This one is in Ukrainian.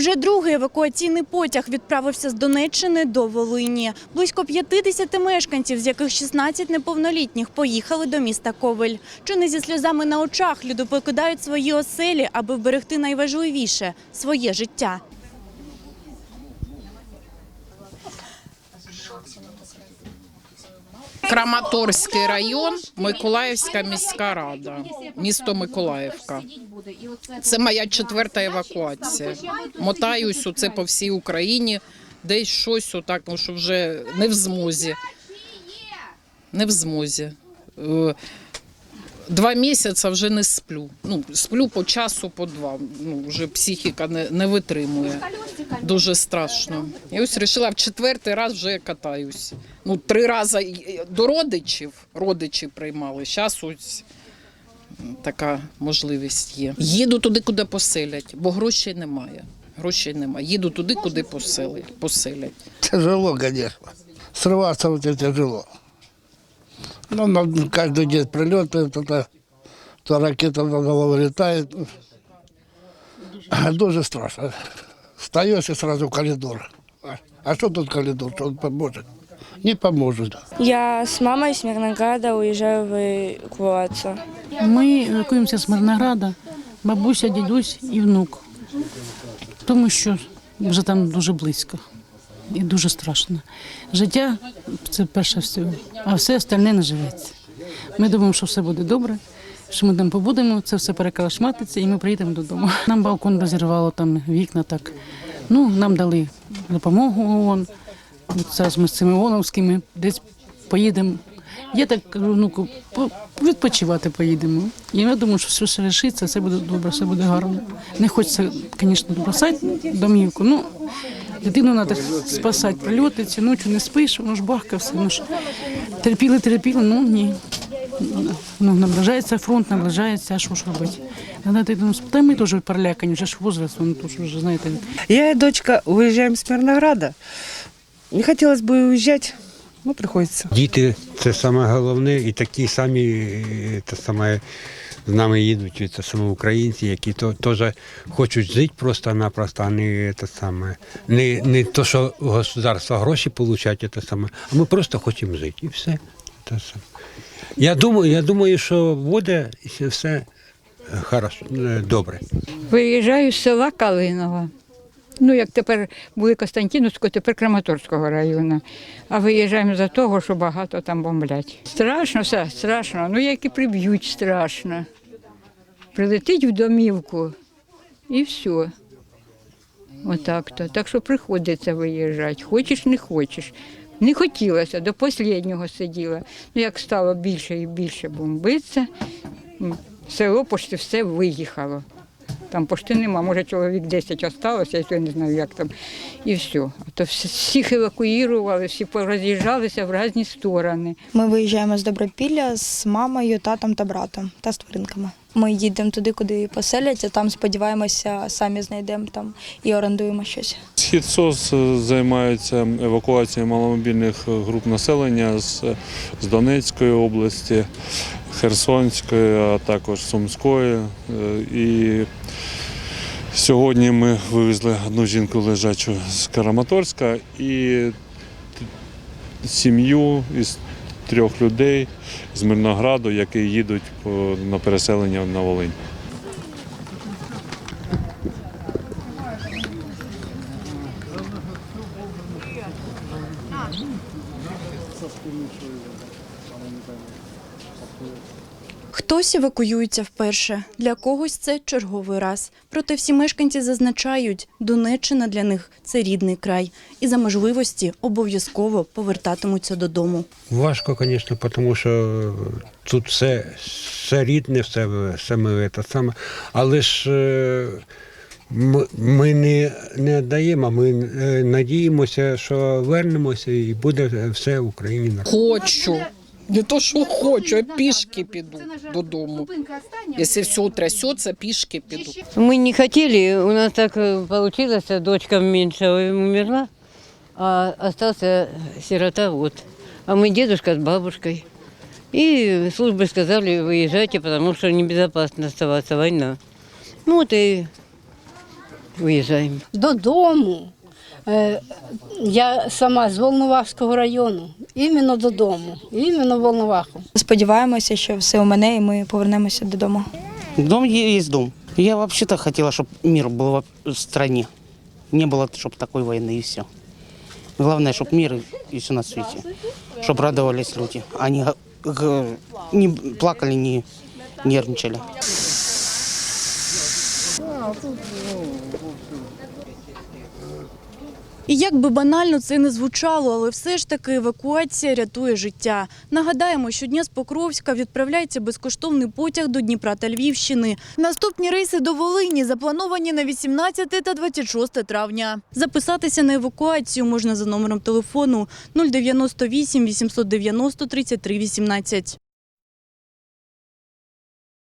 Вже другий евакуаційний потяг відправився з Донеччини до Волині. Близько 50 мешканців, з яких 16 неповнолітніх, поїхали до міста Ковель. Чи не зі сльозами на очах люди покидають свої оселі, аби вберегти найважливіше – своє життя. Краматорський район, Миколаївська міська рада, місто Миколаївка. Це моя четверта евакуація. Мотаюсь оце по всій Україні, десь щось отак, тому що вже не в змозі. Не в змозі. Е, Два місяці вже не сплю. Ну, сплю по часу, по два. Ну, вже психіка не, не витримує Дуже страшно. І ось вирішила в четвертий раз вже катаюсь. Ну, три рази й- до родичів, родичі приймали. Зараз ось м, така можливість є. Їду туди, куди поселять, бо грошей немає. Грошей немає. Їду туди, куди поселять. поселять. Тяжело, конечно. Срываться вот это тяжело. Ну, на- каждый день прилеты, это, то, то ракета на голову летает. Дуже страшно. Встаешь и сразу в коридор. А- А что тут коридор? Что он поможет? Не поможет. Я с мамой с Мирнограда уезжаю в эвакуацию. Ми евакуємося з Мирнограда, бабуся, дідусь і внук. Тому що вже там дуже близько і дуже страшно. Життя це перше все, а все остальне не живеться. Ми думаємо, що все буде добре, що ми там побудемо, це все перекалашматиться і ми приїдемо додому. Нам балкон розірвало, там вікна так. Ну, нам дали допомогу ООН. Зараз ми з цими ООНовськими десь поїдемо. Я так кажу, ну по- відпочивати поїдемо. І я думаю, що все ще рішиться, все буде добре, все буде гарно. Не хочеться, звісно, бросати домівку. Ну, дитину треба спасати, прильоти, ці ночі не спиш, воно ж бахка все. Ну ж терпіли, терпіли, ну ні. Ну, наближається фронт, наближається, а що ж робити? Дитину спитати, та ми теж перелякані, вже ж возраст, ну, то вже, знаєте, Я и дочка уезжаем с Мирнограда. Не хотелось бы уезжать, но приходится. Діти це саме головне, і такі самі те саме з нами їдуть, і це саме українці, які то теж хочуть жити просто-напросто, а не те саме. Не, не то, що государство гроші получать, те саме, а ми просто хочемо жити. І все. Саме. Я думаю, я думаю, що буде все е, хорошо, е, добре. Виїжджаю з села Калинова. Ну, як тепер були Костянтинівського, тепер Краматорського району. А виїжджаємо за того, що багато там бомблять. Страшно все, страшно. Ну, як і приб'ють, страшно. Прилетить в домівку і все. Отак то. Так що приходиться виїжджати. Хочеш, не хочеш. Не хотілося, до останнього сиділа. Ну, як стало більше і більше бомбитися, село почти все виїхало. Там пошти нема, може чоловік 10 осталося, я то не знаю, як там. І все. А то всіх евакуювали, всі пороз'їжджалися в різні сторони. Ми виїжджаємо з Добропілля з мамою, татом та братом та з тваринками. Ми їдемо туди, куди поселять, а там сподіваємося, самі знайдемо там і орендуємо щось. Схід СОС займається евакуацією маломобільних груп населення з, з Донецької області, Херсонської, а також Сумської. Е, І сьогодні ми вивезли одну жінку лежачу з Караматорська і сім'ю із трьох людей з Мирнограду, які їдуть на переселення на Волинь. Хтось евакуюється вперше, для когось це черговий раз. Проте всі мешканці зазначають, Донеччина для них це рідний край, і за можливості обов'язково повертатимуться додому. Важко, звісно, тому що тут все, все рідне, все, ми те саме. Але ж е, ми, ми не, не даємо, ми е, надіємося, що вернемося і буде все в Україні нормально. Хочу. Не то, що хочу, а пішки піду додому. Якщо все трясеться, пішки піду. Мы не хотели, у нас так э, получилось, а дочка меньше умерла, а остался сирота вот. А мы дедушка с бабушкой. И службы сказали, выезжайте, потому что небезопасно оставаться, война. Ну вот и виїжджаємо. Додому. Е, Я сама з Волновахського району, іменно додому, іменно в Волноваху. Сподіваємося, що все у мене і ми повернемося додому. Дом есть дом. Я вообще-то хотела, чтобы мир был в стране. Не было, чтобы такой войны и все. Главное, чтобы мир и все на свете. Чтобы радовались люди. Они не плакали, не нервничали. І як би банально це не звучало, але все ж таки евакуація рятує життя. Нагадаємо, щодня з Покровська відправляється безкоштовний потяг до Дніпра та Львівщини. Наступні рейси до Волині заплановані на 18 та 26 травня. Записатися на евакуацію можна за номером телефону 098 890 33 18.